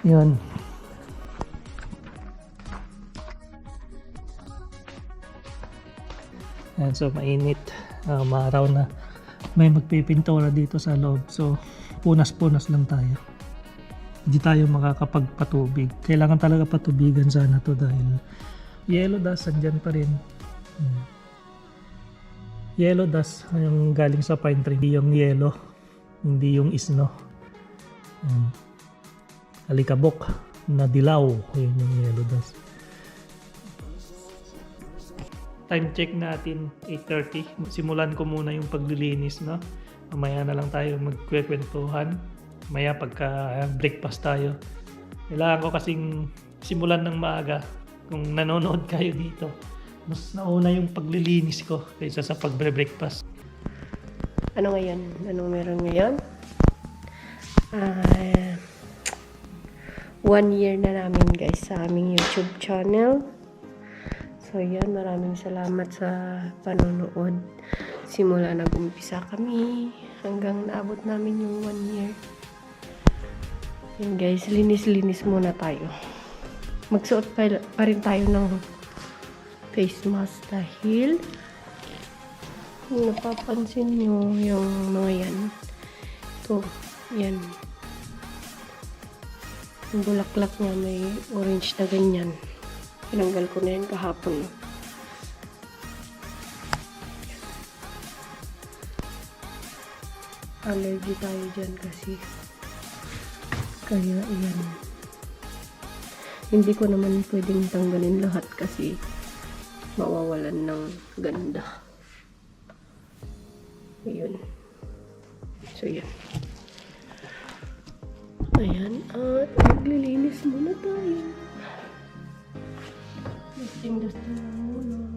Yun. Yan, so mainit. Uh, maaraw na. May magpipintura dito sa loob. So, punas-punas lang tayo. Hindi tayo makakapagpatubig. Kailangan talaga patubigan sana to dahil yellow dust andyan pa rin. Hmm. Yellow dust yung galing sa pine tree. Yung yellow. Hindi yung isno. Hmm. Alikabok na dilaw. Yun yung yellow dust. Time check natin 8.30. Simulan ko muna yung paglilinis, no? Mamaya na lang tayo magkwekwentuhan. Mamaya pagka uh, breakfast tayo. Kailangan ko kasing simulan ng maaga kung nanonood kayo dito. Mas nauna yung paglilinis ko kaysa sa pagbre-breakfast. Ano ngayon? Anong meron ngayon? Ah, one year na namin guys sa aming YouTube channel. So yan, maraming salamat sa panonood. Simula nag-umpisa kami hanggang naabot namin yung one year. Yan guys, linis-linis muna tayo. Magsuot pa, pa rin tayo ng face mask dahil napapansin nyo yung mga yan ito, yan yung bulaklak niya may orange na ganyan. Tinanggal ko na yan kahapon. Allergy tayo dyan kasi. Kaya yan hindi ko naman pwedeng tanggalin lahat kasi mawawalan ng ganda. Ayun. So, yan. Ayan. At maglilinis muna tayo. Dusting-dusting lang muna.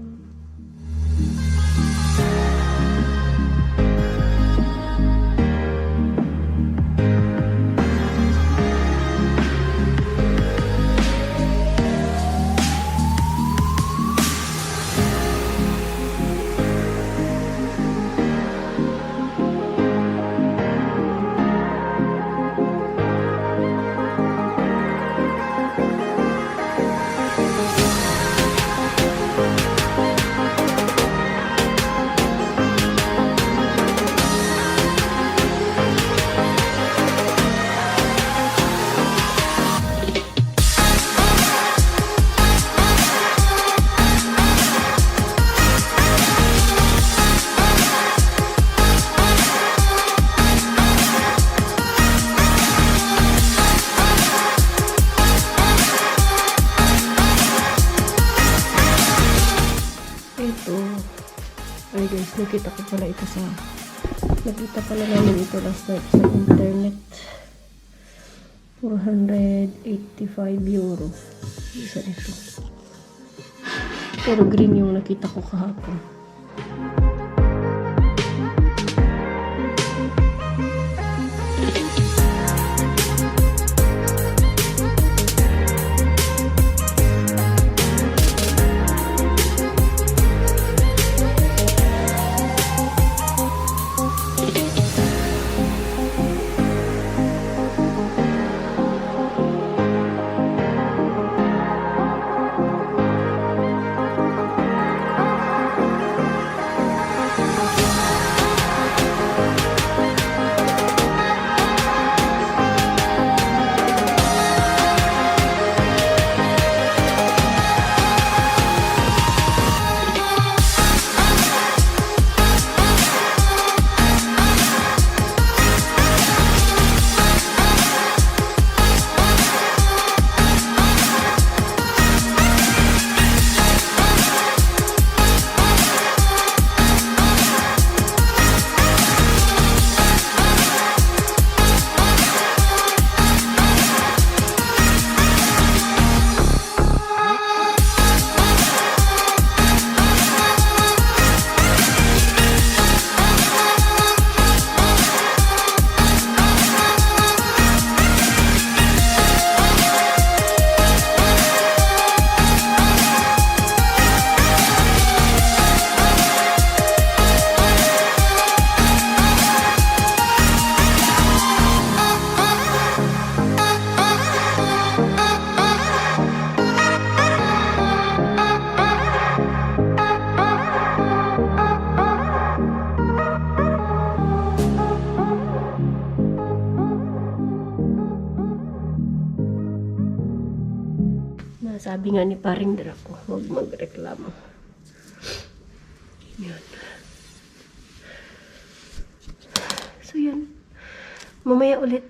Ito. Ay guys, nakita ko pala ito sa nakita pala namin ito last night sa internet. 485 euro. Isa nito. Pero green yung nakita ko kahapon. Sabi nga ni paring Draco, huwag magreklamo. Yan. So yan. Mamaya ulit.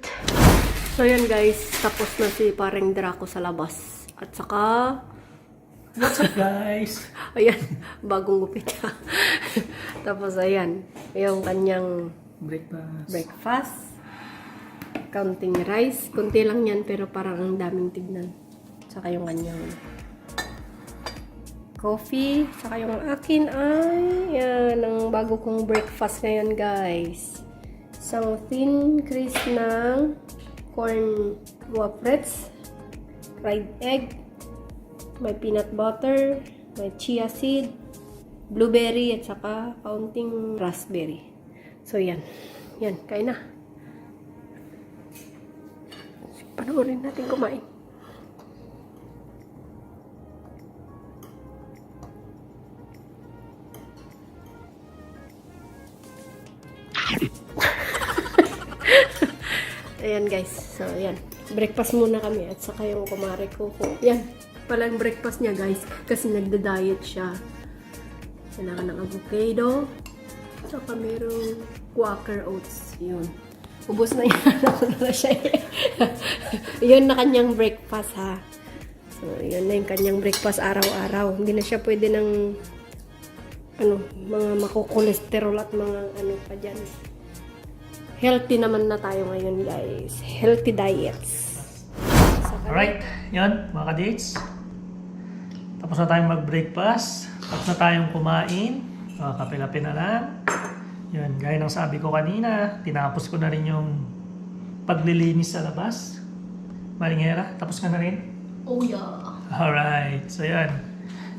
So yan guys, tapos na si paring Draco sa labas. At saka, What's up guys? ayan, bagong gupit siya. tapos ayan, yung kanyang Breakfast. breakfast. Counting rice. Kunti lang yan pero parang ang daming tignan. Saka yung kanyang coffee. Saka yung akin ay yan, ang bago kong breakfast ngayon guys. Isang thin crisp ng corn wafrets, fried egg, may peanut butter, may chia seed, blueberry at saka kaunting raspberry. So yan. Yan, kain na. Panoorin natin kumain. Ayan guys. So, ayan. Breakfast muna kami at saka yung kumare ko. Yan. Pala yung breakfast niya guys. Kasi nagda-diet siya. Kailangan ng avocado. Saka merong quaker oats. Yun. Ubus na yan. Na siya eh. yun na kanyang breakfast ha. So, yun na yung kanyang breakfast araw-araw. Hindi na siya pwede ng ano, mga makukolesterol at mga ano pa dyan. Healthy naman na tayo ngayon guys. Healthy diets. Saka- Alright, yan mga kadates. Tapos na tayong mag-breakfast. Tapos na tayong kumain. Uh, kape-kape na lang. Yan, gaya ng sabi ko kanina, tinapos ko na rin yung paglilinis sa labas. Maringera, tapos ka na rin? Oh yeah. Alright, so yan.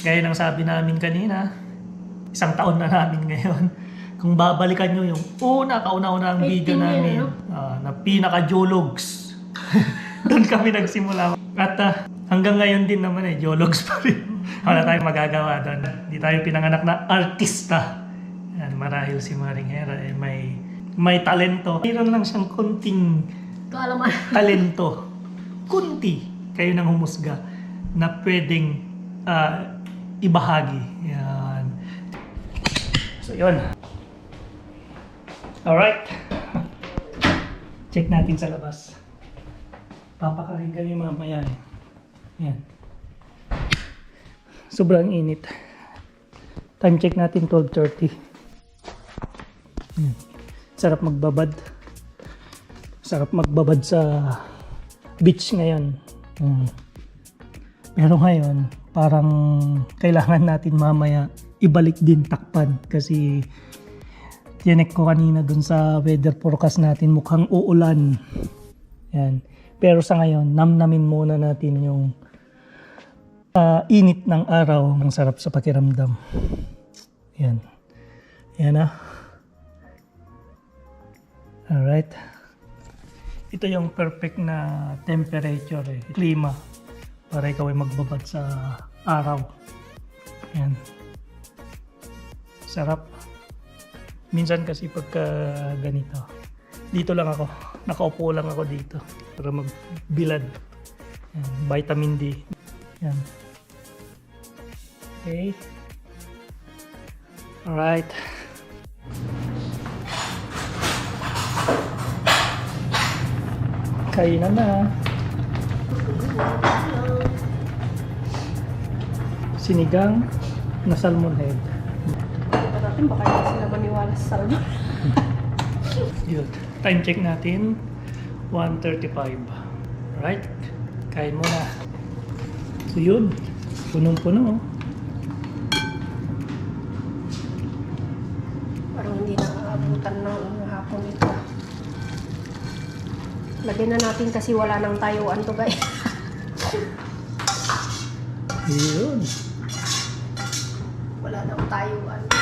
Gaya ng sabi namin kanina, isang taon na namin ngayon. Kung babalikan nyo yung una, kauna-una ang 18 video namin ah, na pinaka-jologs. Doon kami nagsimula. At ah, hanggang ngayon din naman eh, jologs pa rin. Wala tayong magagawa doon. Hindi tayo pinanganak na artista. Yan, marahil si Maring Hera eh, may, may talento. Mayroon lang siyang konting Kaalaman. talento, kunti kayo nang humusga na pwedeng ah, ibahagi. Yan. So, yun. Alright. Check natin sa labas. Papakain kami mamaya eh. Yan. Sobrang init. Time check natin 12.30. Yan. Sarap magbabad sarap magbabad sa beach ngayon. Mm. Pero ngayon, parang kailangan natin mamaya ibalik din takpan kasi tinek ko kanina dun sa weather forecast natin mukhang uulan. Yan. Pero sa ngayon, namnamin muna natin yung ah, init ng araw. Ang sarap sa pakiramdam. Yan. Yan ah. Alright. Ito yung perfect na temperature eh. Klima. Para ikaw ay magbabad sa araw. Yan. Sarap. Minsan kasi pagka ganito, dito lang ako. Nakaupo lang ako dito para magbilad. Yan. Vitamin D. Yan. Okay. Alright. Kainan na. Sinigang na salmon head. Baka sila maniwala sa salmo. Yun. Time check natin. 1.35. Right? Kain muna. So yun. Punong-puno. oh. Parang hindi nakaabutan ng hapon ito. Lagyan na natin kasi wala nang tayuan to guys. Yun. wala nang tayuan.